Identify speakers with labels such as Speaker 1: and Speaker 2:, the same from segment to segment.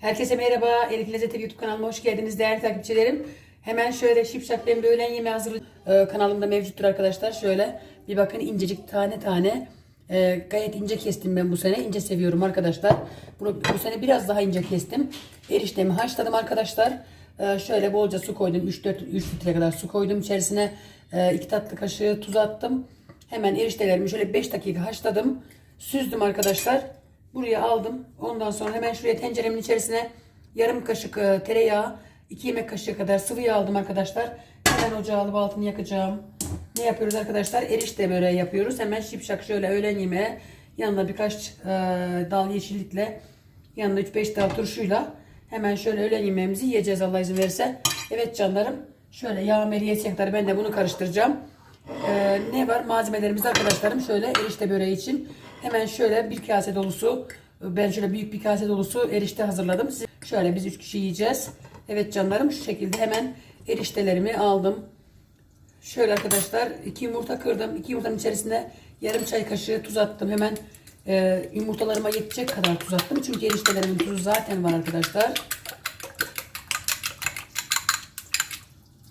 Speaker 1: Herkese merhaba. Elif Lezzeti YouTube kanalıma hoş geldiniz değerli takipçilerim. Hemen şöyle şipşak ben bir öğlen yemeği hazır Ee, kanalımda mevcuttur arkadaşlar. Şöyle bir bakın incecik tane tane Ee, gayet ince kestim ben bu sene. İnce seviyorum arkadaşlar. Bunu bu sene biraz daha ince kestim. Eriştemi haşladım arkadaşlar. Ee, şöyle bolca su koydum. 3-4 3 litre kadar su koydum. İçerisine 2 tatlı kaşığı tuz attım. Hemen eriştelerimi şöyle 5 dakika haşladım. Süzdüm arkadaşlar. Buraya aldım. Ondan sonra hemen şuraya tenceremin içerisine yarım kaşık e, tereyağı, 2 yemek kaşığı kadar sıvı yağ aldım arkadaşlar. Hemen ocağı alıp altını yakacağım. Ne yapıyoruz arkadaşlar? Erişte böreği yapıyoruz. Hemen şipşak şöyle öğlen yemeğe yanına birkaç e, dal yeşillikle yanına 3-5 dal turşuyla hemen şöyle öğlen yemeğimizi yiyeceğiz Allah izin verirse. Evet canlarım şöyle yağ meriyesi kadar ben de bunu karıştıracağım. Ee, ne var malzemelerimiz arkadaşlarım şöyle erişte böreği için hemen şöyle bir kase dolusu ben şöyle büyük bir kase dolusu erişte hazırladım. Şöyle biz 3 kişi yiyeceğiz. Evet canlarım şu şekilde hemen eriştelerimi aldım. Şöyle arkadaşlar iki yumurta kırdım. İki yumurtanın içerisine yarım çay kaşığı tuz attım. Hemen e, yumurtalarıma yetecek kadar tuz attım. Çünkü eriştelerimin tuzu zaten var arkadaşlar.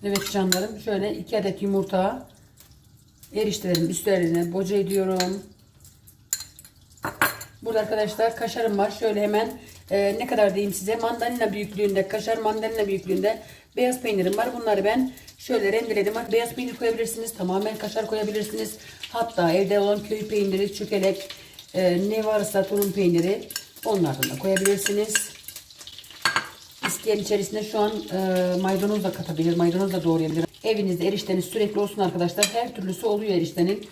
Speaker 1: Evet canlarım şöyle iki adet yumurta eriştelerimin üstlerine boca ediyorum. Burada arkadaşlar kaşarım var. Şöyle hemen e, ne kadar diyeyim size mandalina büyüklüğünde kaşar mandalina büyüklüğünde beyaz peynirim var. Bunları ben şöyle rendeledim. Beyaz peynir koyabilirsiniz. Tamamen kaşar koyabilirsiniz. Hatta evde olan köy peyniri, çökelek e, ne varsa tulum peyniri onlardan da koyabilirsiniz. İsteyen içerisine şu an e, maydanoz da katabilir. Maydanoz da doğrayabilir. Evinizde erişteniz sürekli olsun arkadaşlar. Her türlüsü oluyor eriştenin.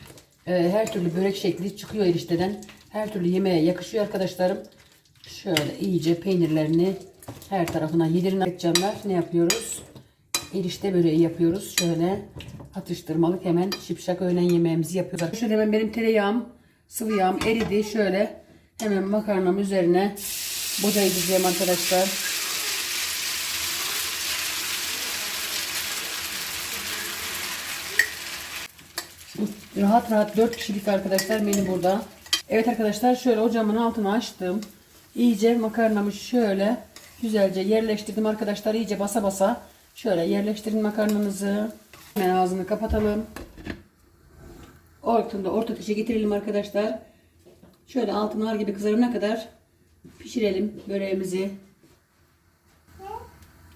Speaker 1: E, her türlü börek şekli çıkıyor erişteden. Her türlü yemeğe yakışıyor arkadaşlarım. Şöyle iyice peynirlerini her tarafına yedirin canlar. Ne yapıyoruz? Erişte böreği yapıyoruz. Şöyle atıştırmalık hemen şipşak öğlen yemeğimizi yapıyoruz. Şöyle hemen benim tereyağım, sıvı yağım eridi. Şöyle hemen makarnam üzerine boca edeceğim arkadaşlar. Rahat rahat 4 kişilik arkadaşlar menü burada. Evet arkadaşlar şöyle ocağımın altını açtım. İyice makarnamı şöyle güzelce yerleştirdim arkadaşlar. iyice basa basa şöyle yerleştirin makarnanızı. Hemen ağzını kapatalım. Ortunda orta ateşe getirelim arkadaşlar. Şöyle altın nar gibi kızarana kadar pişirelim böreğimizi.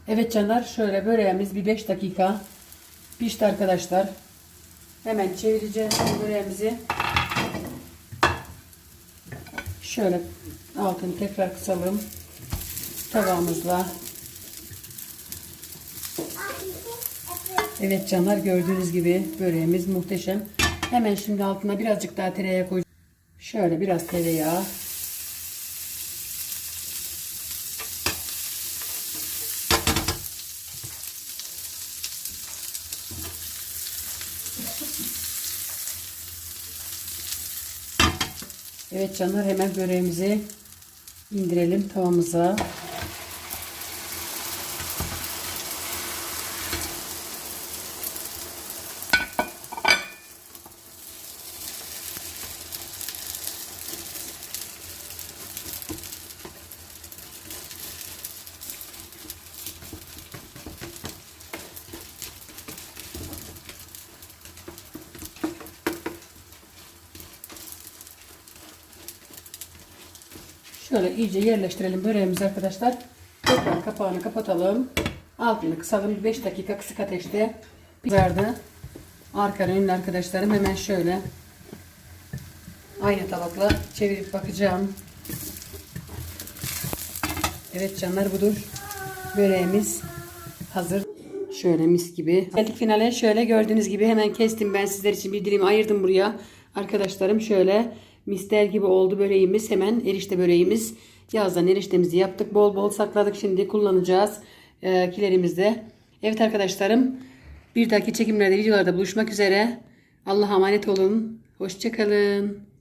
Speaker 1: Evet canlar şöyle böreğimiz bir 5 dakika pişti arkadaşlar. Hemen çevireceğiz böreğimizi. Şöyle altını tekrar kısalım. Tavamızla. Evet canlar gördüğünüz gibi böreğimiz muhteşem. Hemen şimdi altına birazcık daha tereyağı koyacağım. Şöyle biraz tereyağı. Evet canlar hemen böreğimizi indirelim tavamıza. Şöyle iyice yerleştirelim böreğimizi arkadaşlar. Tekrar kapağını kapatalım. Altını kısalım. 5 dakika kısık ateşte kızardı. Arka önlü arkadaşlarım hemen şöyle aynı tabakla çevirip bakacağım. Evet canlar budur. Böreğimiz hazır. Şöyle mis gibi. Geldik finale. Şöyle gördüğünüz gibi hemen kestim ben sizler için bir dilim ayırdım buraya. Arkadaşlarım şöyle mister gibi oldu böreğimiz. Hemen erişte böreğimiz. Yazdan eriştemizi yaptık. Bol bol sakladık. Şimdi kullanacağız. E, kilerimizde. Evet arkadaşlarım. Bir dahaki çekimlerde videolarda buluşmak üzere. Allah'a emanet olun. Hoşçakalın.